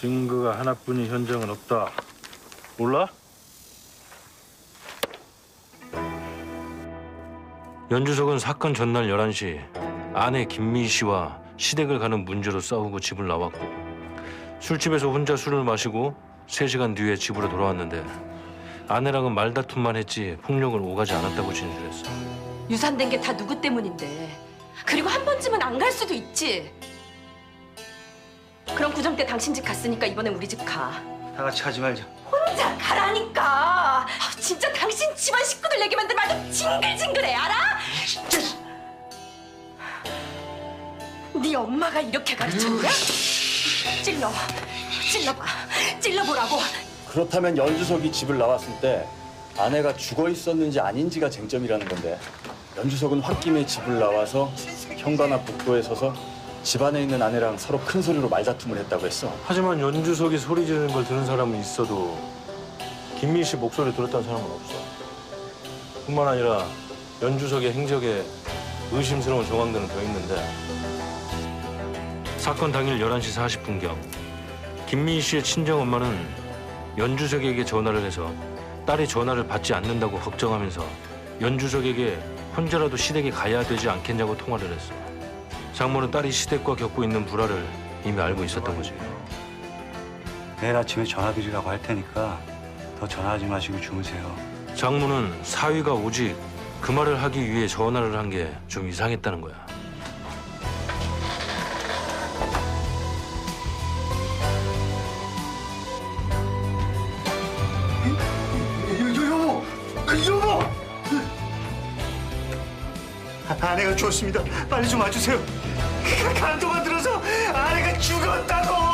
증거가 하나뿐인 현장은 없다. 몰라? 연주석은 사건 전날 11시 아내 김미 씨와 시댁을 가는 문제로 싸우고 집을 나왔고 술집에서 혼자 술을 마시고 3시간 뒤에 집으로 돌아왔는데 아내랑은 말다툼만 했지 폭력을 오가지 않았다고 진술했어. 유산된 게 다 누구 때문인데. 그리고 한 번쯤은 안 갈 수도 있지. 그럼 구정 때 당신 집 갔으니까 이번엔 우리 집 가. 다 같이 가지 말자. 혼자 가라니까. 아, 진짜 당신 집안 식구들 얘기 만들면 아주 징글징글해 알아? 네 엄마가 이렇게 가르쳤냐? 찔러, 찔러봐, 찔러보라고. 그렇다면 연주석이 집을 나왔을 때 아내가 죽어 있었는지 아닌지가 쟁점이라는 건데 연주석은 홧김에 집을 나와서 현관 앞 복도에 서서 집 안에 있는 아내랑 서로 큰 소리로 말다툼을 했다고 했어. 하지만 연주석이 소리 지르는 걸 들은 사람은 있어도 김미 씨 목소리 들었다는 사람은 없어. 뿐만 아니라 연주석의 행적에 의심스러운 정황들은 더 있는데 사건 당일 11시 40분경 김미 씨의 친정 엄마는 연주석에게 전화를 해서 딸이 전화를 받지 않는다고 걱정하면서 연주석에게 혼자라도 시댁에 가야 되지 않겠냐고 통화를 했어. 장모는 딸이 시댁과 겪고 있는 불화를 이미 알고 있었던 거지. 내일 아침에 전화드리라고 할 테니까 더 전화하지 마시고 주무세요. 장모는 사위가 오직 그 말을 하기 위해 전화를 한 게 좀 이상했다는 거야. 여 아내가 죽었습니다. 빨리 좀 와주세요. 간도가 들어서 아내가 죽었다고!